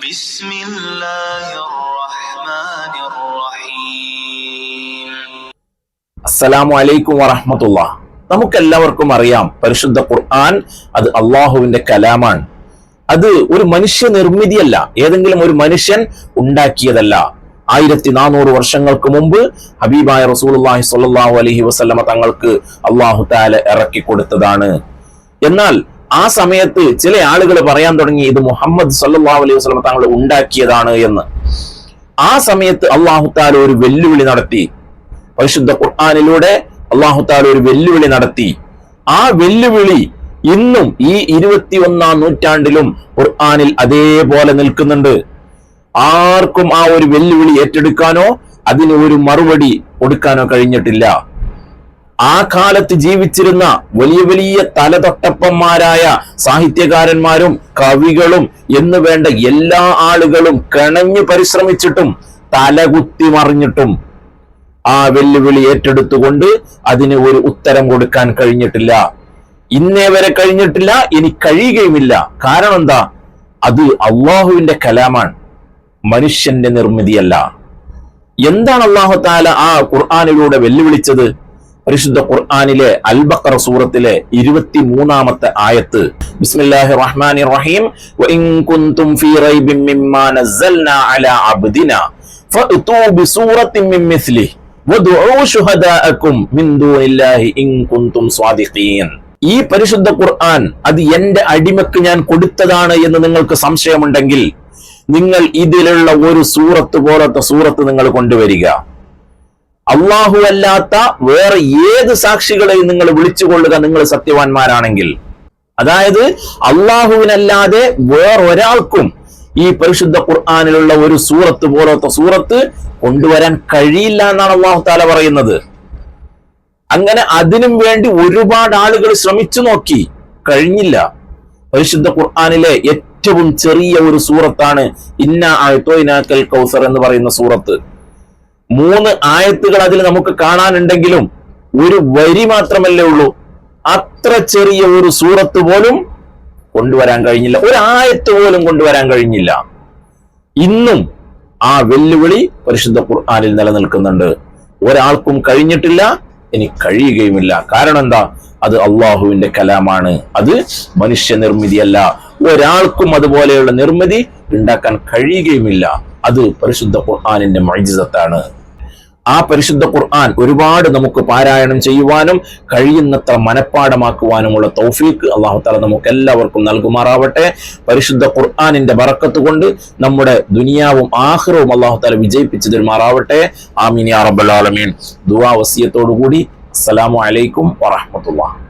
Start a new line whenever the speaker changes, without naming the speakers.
بسم الله الرحمن الرحيم
അസ്സലാമു അലൈക്കും വറഹമത്തുള്ള നമുക്കെല്ലാവർക്കും അറിയാം പരിശുദ്ധ ഖുർആൻ അത് അള്ളാഹുവിന്റെ കലാമാണ് അത് ഒരു മനുഷ്യ നിർമ്മിതിയല്ല ഏതെങ്കിലും ഒരു മനുഷ്യൻ ഉണ്ടാക്കിയതല്ല ആയിരത്തി നാനൂറ് വർഷങ്ങൾക്ക് മുമ്പ് ഹബീബായ റസൂലുള്ളാഹി സ്വല്ലല്ലാഹു അലൈഹി വസല്ലമ തങ്ങൾക്ക് അള്ളാഹു താല ഇറക്കി കൊടുത്തതാണ് എന്നാൽ ആ സമയത്ത് ചില ആളുകൾ പറയാൻ തുടങ്ങി ഇത് മുഹമ്മദ് സല്ലാ അലൈഹി വസല്ലമ താങ്കൾ ഉണ്ടാക്കിയതാണ് എന്ന്. ആ സമയത്ത് അള്ളാഹു താല ഒരു വെല്ലുവിളി നടത്തി. പരിശുദ്ധ ഖുർആാനിലൂടെ അള്ളാഹു താല ഒരു വെല്ലുവിളി നടത്തി. ആ വെല്ലുവിളി ഇന്നും ഈ ഇരുപത്തി ഒന്നാം നൂറ്റാണ്ടിലും ഖുർആാനിൽ അതേപോലെ നിൽക്കുന്നുണ്ട്. ആർക്കും ആ ഒരു വെല്ലുവിളി ഏറ്റെടുക്കാനോ അതിന് ഒരു മറുപടി കൊടുക്കാനോ കഴിഞ്ഞിട്ടില്ല. ആ കാലത്ത് ജീവിച്ചിരുന്ന വലിയ വലിയ തലതൊട്ടപ്പന്മാരായ സാഹിത്യകാരന്മാരും കവികളും എന്ന് വേണ്ട എല്ലാ ആളുകളും കിണഞ്ഞു പരിശ്രമിച്ചിട്ടും തലകുത്തി മറിഞ്ഞിട്ടും ആ വെല്ലുവിളി ഏറ്റെടുത്തുകൊണ്ട് അതിന് ഒരു ഉത്തരം കൊടുക്കാൻ കഴിഞ്ഞിട്ടില്ല. ഇന്നേ വരെ കഴിഞ്ഞിട്ടില്ല ഇനി കഴിയുകയുമില്ല. കാരണം എന്താ? അത് അള്ളാഹുവിന്റെ കലാമാണ്. മനുഷ്യന്റെ നിർമ്മിതിയല്ല. എന്താണ് അള്ളാഹു താല ആ ഖുർആാനിലൂടെ വെല്ലുവിളിച്ചത്? പരിശുദ്ധ ഖുർആാനിലെ അൽബക്കർ സൂറത്തിലെ ഇരുപത്തി മൂന്നാമത്തെ ആയത്ത്. ബിസ്മില്ലാഹി റഹ്മാനി റഹീം. ഈ പരിശുദ്ധ ഖുർആൻ അത് എന്റെ അടിമക്ക് ഞാൻ കൊടുത്തതാണ് എന്ന് നിങ്ങൾക്ക് സംശയമുണ്ടെങ്കിൽ നിങ്ങൾ ഇതിലുള്ള ഒരു സൂറത്ത് പോലത്തെ സൂറത്ത് നിങ്ങൾ കൊണ്ടുവരിക. അള്ളാഹു അല്ലാത്ത വേറെ ഏത് സാക്ഷികളെയും നിങ്ങൾ വിളിച്ചുകൊള്ളുക നിങ്ങൾ സത്യവാന്മാരാണെങ്കിൽ അതായത് അള്ളാഹുവിനല്ലാതെ വേറൊരാൾക്കും ഈ പരിശുദ്ധ ഖുർആാനിലുള്ള ഒരു സൂറത്ത് പോലത്തെ സൂറത്ത് കൊണ്ടുവരാൻ കഴിയില്ല എന്നാണ് അള്ളാഹു താല പറയുന്നത്. അങ്ങനെ അതിനും വേണ്ടി ഒരുപാട് ആളുകൾ ശ്രമിച്ചു നോക്കി. കഴിഞ്ഞില്ല. പരിശുദ്ധ ഖുർആാനിലെ ഏറ്റവും ചെറിയ ഒരു സൂറത്താണ് ഇന്ന ആയത്തോയിനാക്കൽ കൗസർ എന്ന് പറയുന്ന സൂറത്ത്. മൂന്ന് ആയത്തുകൾ അതിൽ നമുക്ക് കാണാനുണ്ടെങ്കിലും ഒരു വരി മാത്രമല്ലേ ഉള്ളൂ. അത്ര ചെറിയ ഒരു സൂറത്ത് പോലും കൊണ്ടുവരാൻ കഴിഞ്ഞില്ല. ഒരു ആയത്ത് പോലും കൊണ്ടുവരാൻ കഴിഞ്ഞില്ല. ഇന്നും ആ വെല്ലുവിളി പരിശുദ്ധ ഖുർആാനിൽ നിലനിൽക്കുന്നുണ്ട്. ഒരാൾക്കും കഴിഞ്ഞിട്ടില്ല ഇനി കഴിയുകയുമില്ല. കാരണം എന്താ? അത് അള്ളാഹുവിന്റെ കലാമാണ്. അത് മനുഷ്യ നിർമ്മിതിയല്ല ഒരാൾക്കും അതുപോലെയുള്ള നിർമ്മിതി ഉണ്ടാക്കാൻ കഴിയുകയുമില്ല. അത് പരിശുദ്ധ ഖുർആാനിന്റെ മൈജിതത്താണ് ആ പരിശുദ്ധ ഖുർആൻ ഒരുപാട് നമുക്ക് പാരായണം ചെയ്യുവാനും കഴിയുന്നത്ര മനഃപ്പാടമാക്കുവാനുമുള്ള തൗഫീഖ് അള്ളാഹു താല നമുക്ക് എല്ലാവർക്കും നൽകുമാറാവട്ടെ. പരിശുദ്ധ ഖുർആാനിന്റെ ബറക്കത്ത് കൊണ്ട് നമ്മുടെ ദുനിയാവും ആഹ്റവും അള്ളാഹു താല വിജയിപ്പിച്ചു തരുമാറാവട്ടെ ആമീൻ യാ റബ്ബൽ ആലമീൻ. ദുആ വസിയത്തോടു കൂടി അസ്സലാമു അലൈക്കും വറഹ്മത്തുള്ളാഹി.